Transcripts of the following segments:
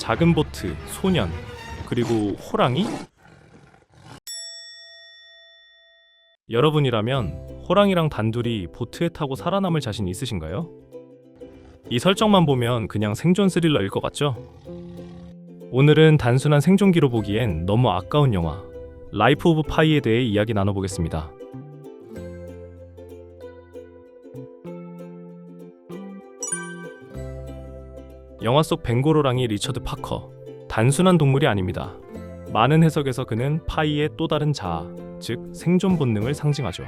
작은 보트, 소년, 그리고 호랑이? 여러분이라면 호랑이랑 단둘이 보트에 타고 살아남을 자신 있으신가요? 이 설정만 보면 그냥 생존 스릴러일 것 같죠? 오늘은 단순한 생존기로 보기엔 너무 아까운 영화 라이프 오브 파이에 대해 이야기 나눠보겠습니다. 영화 속 벵고로랑이 리처드 파커 단순한 동물이 아닙니다. 많은 해석에서 그는 파이의 또 다른 자아, 즉 생존 본능을 상징하죠.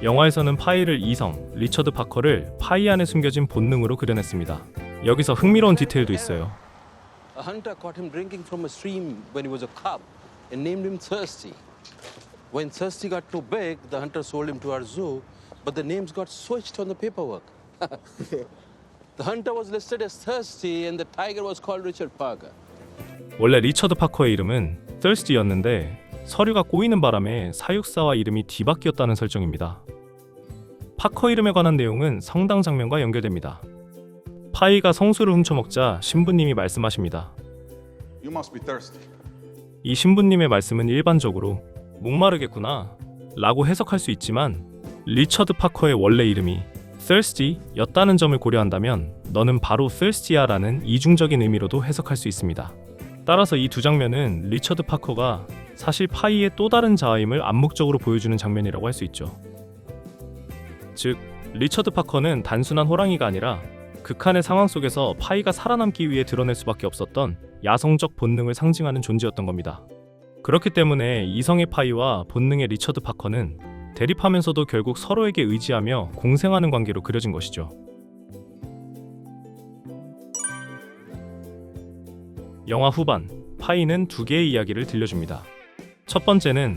영화에서는 파이를 이성, 리처드 파커를 파이 안에 숨겨진 본능으로 그려냈습니다. 여기서 흥미로운 디테일도 있어요. A hunter caught him drinking from a stream when he was a cub and named him Thirsty. When Thirsty got too big, the hunter sold him to our zoo, but the names got switched on the paperwork. The hunter was listed as Thirsty and the tiger was called Richard Parker. 원래 리처드 파커의 이름은 Thirsty였는데 서류가 꼬이는 바람에 사육사와 이름이 뒤바뀌었다는 설정입니다. 파커 이름에 관한 내용은 성당 장면과 연결됩니다. 파이가 성수를 훔쳐먹자 신부님이 말씀하십니다. You must be thirsty. 이 신부님의 말씀은 일반적으로 목마르겠구나 라고 해석할 수 있지만 리처드 파커의 원래 이름이 Thirsty였다는 점을 고려한다면 너는 바로 Thirsty야 라는 이중적인 의미로도 해석할 수 있습니다. 따라서 이 두 장면은 리처드 파커가 사실 파이의 또 다른 자아임을 암묵적으로 보여주는 장면이라고 할 수 있죠. 즉, 리처드 파커는 단순한 호랑이가 아니라 극한의 상황 속에서 파이가 살아남기 위해 드러낼 수밖에 없었던 야성적 본능을 상징하는 존재였던 겁니다. 그렇기 때문에 이성의 파이와 본능의 리처드 파커는 대립하면서도 결국 서로에게 의지하며 공생하는 관계로 그려진 것이죠. 영화 후반 파이는 두 개의 이야기를 들려줍니다. 첫 번째는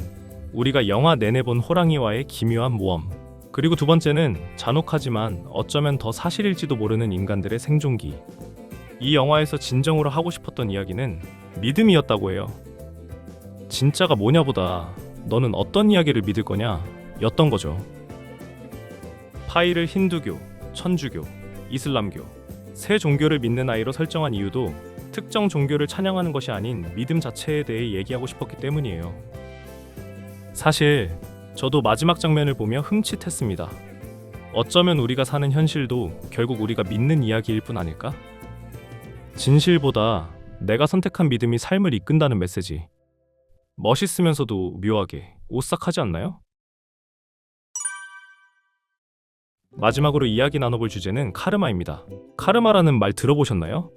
우리가 영화 내내 본 호랑이와의 기묘한 모험. 그리고 두 번째는 잔혹하지만 어쩌면 더 사실일지도 모르는 인간들의 생존기. 이 영화에서 진정으로 하고 싶었던 이야기는 믿음이었다고 해요. 진짜가 뭐냐보다 너는 어떤 이야기를 믿을 거냐 였던 거죠. 파이를 힌두교, 천주교, 이슬람교 세 종교를 믿는 아이로 설정한 이유도 특정 종교를 찬양하는 것이 아닌 믿음 자체에 대해 얘기하고 싶었기 때문이에요. 사실 저도 마지막 장면을 보며 흠칫했습니다. 어쩌면 우리가 사는 현실도 결국 우리가 믿는 이야기일 뿐 아닐까? 진실보다 내가 선택한 믿음이 삶을 이끈다는 메시지. 멋있으면서도 묘하게 오싹하지 않나요? 마지막으로 이야기 나눠볼 주제는 카르마입니다. 카르마라는 말 들어보셨나요?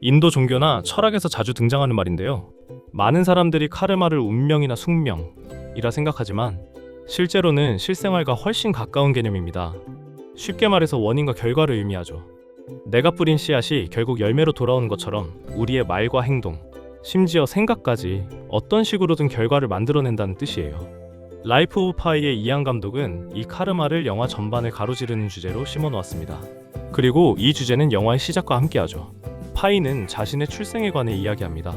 인도 종교나 철학에서 자주 등장하는 말인데요. 많은 사람들이 카르마를 운명이나 숙명이라 생각하지만 실제로는 실생활과 훨씬 가까운 개념입니다. 쉽게 말해서 원인과 결과를 의미하죠. 내가 뿌린 씨앗이 결국 열매로 돌아오는 것처럼 우리의 말과 행동, 심지어 생각까지 어떤 식으로든 결과를 만들어낸다는 뜻이에요. 라이프 오브 파이의 이안 감독은 이 카르마를 영화 전반을 가로지르는 주제로 심어놓았습니다. 그리고 이 주제는 영화의 시작과 함께하죠. 파이는 자신의 출생에 관해 이야기합니다.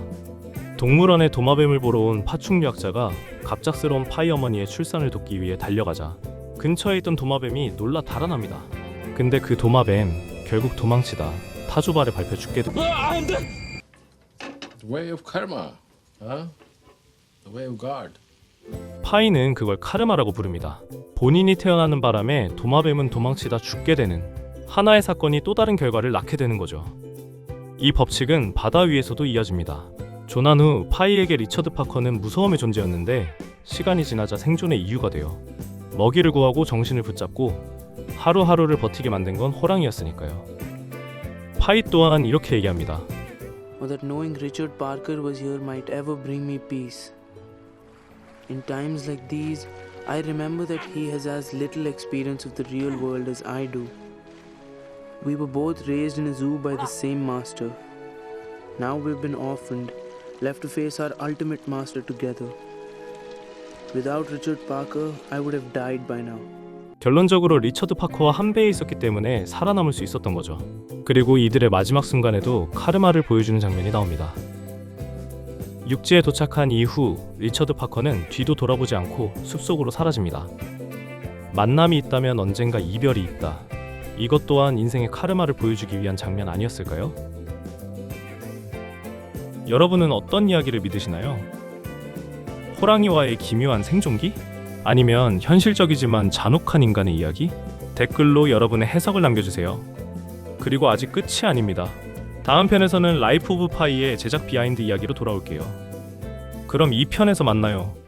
동물원에 도마뱀을 보러 온 파충류학자가 갑작스러운 파이 어머니의 출산을 돕기 위해 달려가자 근처에 있던 도마뱀이 놀라 달아납니다. 근데 그 도마뱀 결국 도망치다 타조발에 밟혀 죽게 됩니다. The way of karma, huh? The way of God. 파이는 그걸 카르마라고 부릅니다. 본인이 태어나는 바람에 도마뱀은 도망치다 죽게 되는 하나의 사건이 또 다른 결과를 낳게 되는 거죠. 이 법칙은 바다 위에서도 이어집니다. 조난 후 파이에게 리처드 파커는 무서움의 존재였는데 시간이 지나자 생존의 이유가 돼요. 먹이를 구하고 정신을 붙잡고 하루하루를 버티게 만든 건 호랑이였으니까요. 파이 또한 이렇게 얘기합니다. that knowing Richard Parker was here might ever bring me peace. In times like these, I remember that he has as little experience of the real world as I do. We were both raised in a zoo by the same master. Now we've been orphaned, left to face our ultimate master together. Without Richard Parker, I would have died by now. 결론적으로 리처드 파커와 한 배에 있었기 때문에 살아남을 수 있었던 거죠. 그리고 이들의 마지막 순간에도 카르마를 보여주는 장면이 나옵니다. 육지에 도착한 이후 리처드 파커는 뒤도 돌아보지 않고 숲속으로 사라집니다. 만남이 있다면 언젠가 이별이 있다. 이것 또한 인생의 카르마를 보여주기 위한 장면 아니었을까요? 여러분은 어떤 이야기를 믿으시나요? 호랑이와의 기묘한 생존기? 아니면 현실적이지만 잔혹한 인간의 이야기? 댓글로 여러분의 해석을 남겨주세요. 그리고 아직 끝이 아닙니다. 다음 편에서는 라이프 오브 파이의 제작 비하인드 이야기로 돌아올게요. 그럼 2편에서 만나요.